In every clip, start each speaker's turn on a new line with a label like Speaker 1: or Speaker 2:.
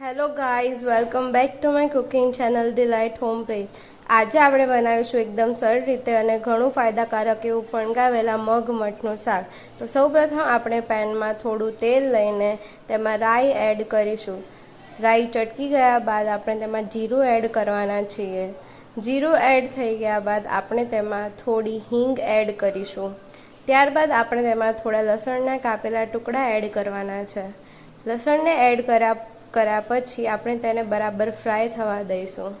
Speaker 1: Hello guys welcome back to my cooking channel delight home pay આજે આપણે બનાવીશું એકદમ સરળ રીતે અને ઘણું ફાયદાકારક એવું ફણગાવેલા મગ મઠનું શાક. તો સૌપ્રથમ આપણે પેનમાં થોડું તેલ લઈને તેમાં રાઈ એડ કરીશું. રાઈ ચટકી ગયા બાદ આપણે તેમાં જીરું એડ કરવાના છીએ. જીરું એડ થઈ ગયા બાદ આપણે તેમાં થોડી હિંગ એડ કરીશું. ત્યારબાદ આપણે તેમાં થોડા લસણના કાપેલા ટુકડા એડ કરવાના છે. લસણને એડ કર્યા કર્યા પછી આપણે તેને બરાબર ફ્રાય થવા દઈશું.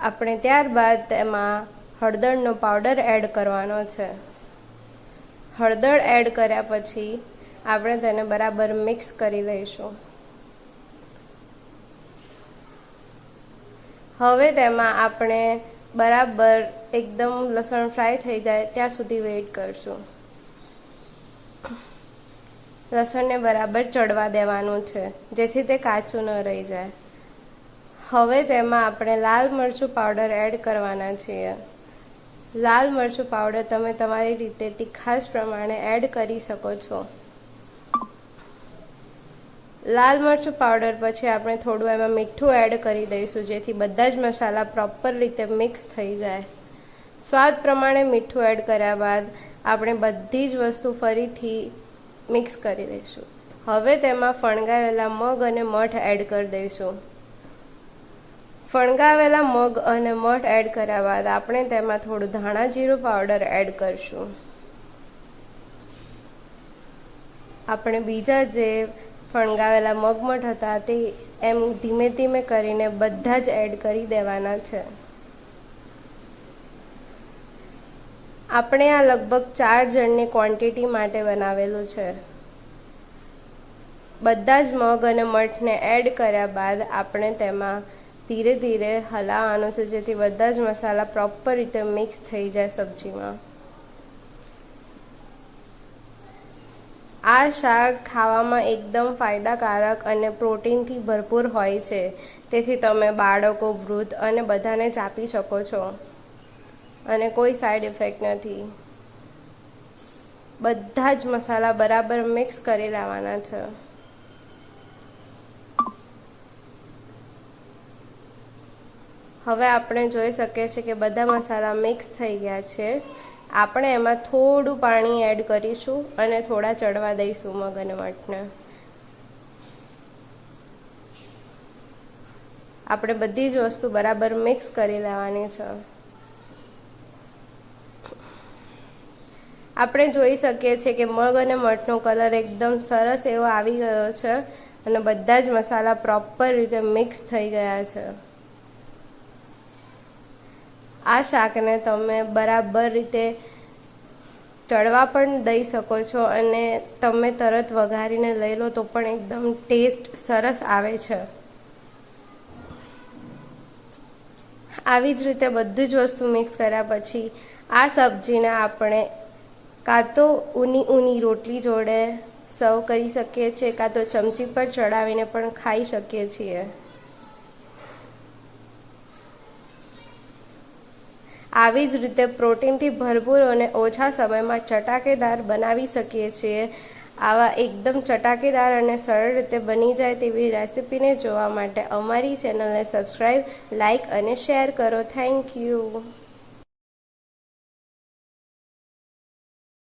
Speaker 1: આપણે ત્યારબાદ તેમાં હળદરનો પાવડર એડ કરવાનો છે. હળદર એડ કર્યા પછી આપણે તેને બરાબર મિક્સ કરી લઈશું. હવે તેમાં આપણે બરાબર એકદમ લસણ ફ્રાય થઈ જાય ત્યાં સુધી વેઇટ કરશું. લસણને બરાબર ચડવા દેવાનું છે, જેથી તે કાચું ન રહી જાય. હવે તેમાં આપણે લાલ મરચું પાવડર એડ કરવાના છીએ. લાલ મરચું પાવડર તમે તમારી રીતે તીખાશ પ્રમાણે એડ કરી શકો છો. લાલ મરચું પાવડર પછી આપણે થોડું એમાં મીઠું એડ કરી દઈશું, જેથી બધા જ મસાલા પ્રોપર રીતે મિક્સ થઈ જાય. સ્વાદ પ્રમાણે મીઠું એડ કર્યા બાદ આપણે બધી જ વસ્તુ ફરીથી મિક્સ કરી દઈશું. હવે તેમાં ફણગાવેલા મગ અને મઠ એડ કરી દઈશું. ફણગાવેલા મગ અને મઠ એડ કર્યા બાદ આપણે તેમાં થોડું ધાણા જીરું પાવડર એડ કરશું. આપણે બીજા જે ફણગાવેલા મગમઠ હતા તે એમ ધીમે ધીમે કરીને બધા જ એડ કરી દેવાના છે. આપણે આ લગભગ ચાર જણની ક્વોન્ટિટી માટે બનાવેલું છે. બધા જ મગ અને મઠને એડ કર્યા બાદ આપણે તેમાં ધીરે ધીરે હલાવવાનું છે, જેથી બધા જ મસાલા પ્રોપર રીતે મિક્સ થઈ જાય સબ્જીમાં. આ શાક ખાવામાં એકદમ ફાયદાકારક અને પ્રોટીનથી ભરપૂર હોય છે. તેથી તમે બાળકો, વૃદ્ધ અને બધાને ચાપી શકો છો. અને કોઈ સાઈડ ઇફેક્ટ નથી. બધા જ મસાલા બરાબર મિક્સ કરી લેવાના છે. હવે આપણે જોઈ શકીએ છીએ કે બધા મસાલા મિક્સ થઈ ગયા છે. આપણે એમાં થોડું પાણી એડ કરીશું અને થોડા ચડવા દઈશું મગન વટને. આપણે બધી જ વસ્તુ બરાબર મિક્સ કરી લેવાની છે. આપણે જોઈ શકીએ છીએ કે મગ અને મઠનો કલર એકદમ સરસ એવો આવી ગયો છે અને બધા જ મસાલા પ્રોપર રીતે મિક્સ થઈ ગયા છે. આ શાકને તમે બરાબર રીતે ચડવા પણ દઈ શકો છો અને તમે તરત વઘારીને લઈ લો તો પણ એકદમ ટેસ્ટ સરસ આવે છે. આવી જ રીતે બધી જ વસ્તુ મિક્સ કર્યા પછી આ સબ્જીને આપણે કાં તો ઊની ઊની રોટલી જોડે સર્વ કરી શકીએ છીએ, કાં તો ચમચી પર ચડાવીને પણ ખાઈ શકીએ છીએ. આવી જ રીતે પ્રોટીનથી ભરપૂર અને ઓછા સમયમાં ચટાકેદાર બનાવી શકીએ છીએ. આવા એકદમ ચટાકેદાર અને સરળ રીતે બની જાય તેવી રેસિપીને જોવા માટે અમારી ચેનલને સબસ્ક્રાઈબ લાઇક અને શેર કરો. Thank you.